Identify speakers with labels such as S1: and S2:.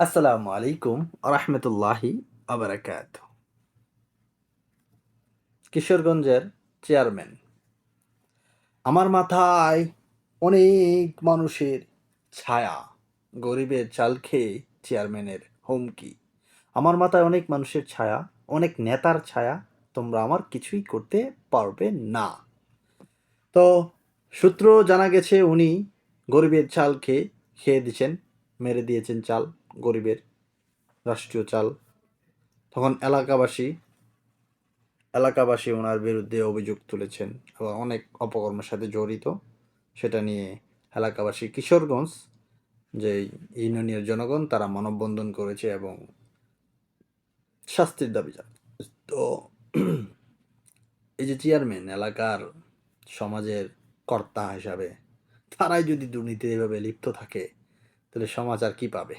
S1: আসসালামু আলাইকুম রহমতুল্লাহি আবরাকাত। কিশোরগঞ্জের চেয়ারম্যান। আমার মাথায় অনেক মানুষের ছায়া, গরিবের চাল খেয়ে চেয়ারম্যানের হুমকি। আমার মাথায় অনেক মানুষের ছায়া, অনেক নেতার ছায়া, তোমরা আমার কিছুই করতে পারবে না। তো সূত্র জানা গেছে, উনি গরিবের চাল খেয়ে খেয়ে দিয়েছেন। মেরে দিয়েছেন চাল, গরিবের রাষ্ট্রীয় চাল। তখন এলাকাবাসী এলাকাবাসী ওনার বিরুদ্ধে অভিযোগ তুলেছেন এবং অনেক অপকর্মের সাথে জড়িত। সেটা নিয়ে এলাকাবাসী কিশোরগঞ্জ, যে ইউনিয়নের জনগণ, তারা মানববন্ধন করেছে এবং শাস্তির দাবি জানায়। তো এই যে চেয়ারম্যান এলাকার সমাজের কর্তা হিসাবে, তারাই যদি দুর্নীতি এভাবে লিপ্ত থাকে তাহলে সমাজ আর কি পাবে?